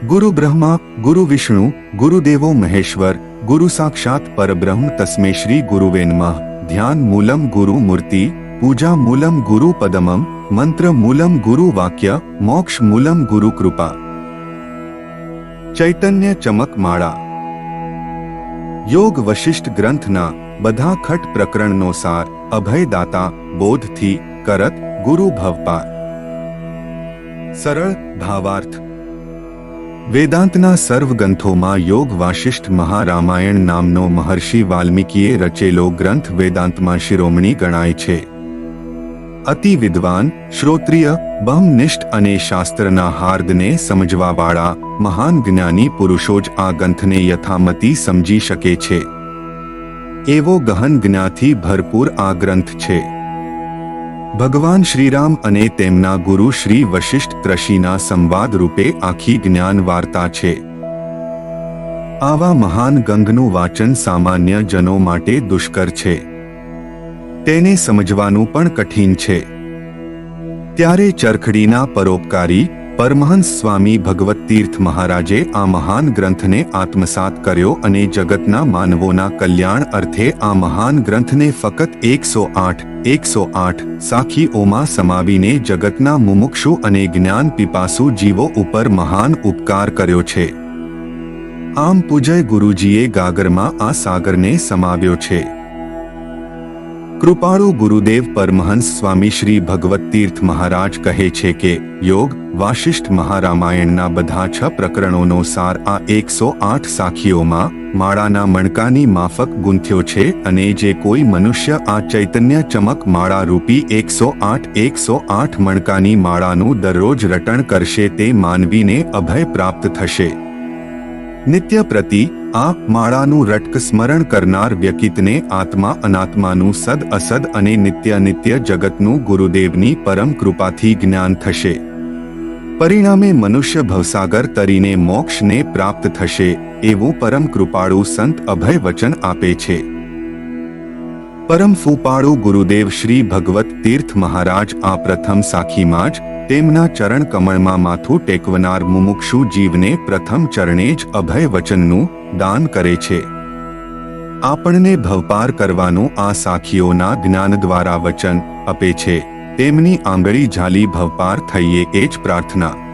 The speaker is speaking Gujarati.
ગુરુ બ્રહ્મા ગુરુ વિષ્ણુ ગુરુદેવો મહેશ્વર ગુરુ સાક્ષાત પરબ્રહ્મ તસ્મે શ્રી ગુરુવે નમઃ ધ્યાન મૂલમ ગુરુ મૂર્તિ પૂજા મૂલમ ગુરુ પદમમ મંત્ર મૂલમ ગુરુ વાક્ય મોક્ષ મૂલમ ગુરુ કૃપા ચૈતન્ય ચમક માળા યોગ વશિષ્ઠ ગ્રંથના બધા ખટ પ્રકરણનો સાર અભયદાતા બોધથી કરત ગુરુ ભવપાર સરળ ભાવાર્થ વેદાંતના સર્વ ગ્રંથોમાં યોગ વાશિષ્ઠ મહારામાયણ નામનો મહર્ષિ વાલ્મીકીએ રચેલો ગ્રંથ વેદાંતમાં શિરોમણી ગણાય છે. અતિ વિદ્વાન, શ્રોત્રિય બહમનિષ્ઠ અને શાસ્ત્રના હાર્દને સમજવાવાળા મહાન જ્ઞાની પુરુષો જ આ ગ્રંથને યથામતી સમજી શકે છે. એવો ગહન જ્ઞાથી ભરપૂર આ ગ્રંથ છે. ભગવાન શ્રીરામ અને તેમના ગુરુ શ્રી વશિષ્ઠ કૃષિના સંવાદ રૂપે આખી જ્ઞાન વાર્તા છે. આવા મહાન ગંગનું વાચન સામાન્ય જનો માટે દુષ્કર છે. તેને સમજવાનું પણ કઠિન છે. ત્યારે ચરખડીના પરોપકારી પરમહંસ સ્વામી ભગવત તીર્થ મહારાજે આ મહાન ગ્રંથને આત્મસાત કર્યો અને જગતના માનવોના કલ્યાણ અર્થે આ મહાન ગ્રંથને ફક્ત એકસો આઠ એકસો આઠ સાખીઓમાં સમાવીને જગતના મુમુક્ષુ અને જ્ઞાન પીપાસુ જીવો ઉપર મહાન ઉપકાર કર્યો છે. આમ પૂજય ગુરુજીએ ગાગરમાં આ સાગરને સમાવ્યો છે. કૃપાળુ ગુરુદેવ પરમહંસ સ્વામી શ્રી ભગવત તીર્થ મહારાજ કહે છે કે, યોગ, વાશિષ્ઠ મહારામાયણના બધા છ પ્રકરણોનો સાર આ એકસો આઠ સાખીઓમાં, માળાના મણકાની માફક ગુંથ્યો છે અને જે કોઈ મનુષ્ય આ ચૈતન્ય ચમક માળા રૂપી એકસો આઠ એકસો આઠ મણકાની માળાનું દરરોજ રટણ કરશે તે માનવીને અભય પ્રાપ્ત થશે. નિત્ય પ્રતિ આ માળાનું રટક સ્મરણ કરનાર વ્યક્તિને આત્મા અનાત્માનું સદ અસદ અને નિત્ય નિત્ય જગતનું ગુરુદેવની પરમ કૃપાથી જ્ઞાન થશે. પરિણામે મનુષ્ય ભવસાગર તરીને મોક્ષને પ્રાપ્ત થશે, એવું પરમ કૃપાળુ સંત અભય વચન આપે છે. પરમ સુપાળુ ગુરુદેવ શ્રી ભગવત તીર્થ મહારાજ આ પ્રથમ સાખીમાં જ તેમના ચરણ કમળમાં માથું ટેકવનાર મુમુક્ષુ જીવને પ્રથમ ચરણે જ અભય વચનનું દાન કરે છે. આપણને ભવપાર કરવાનું આ સાખીઓના જ્ઞાન દ્વારા વચન આપે છે. તેમની આંગળી ઝાલી ભવપાર થઈએ એ જ પ્રાર્થના.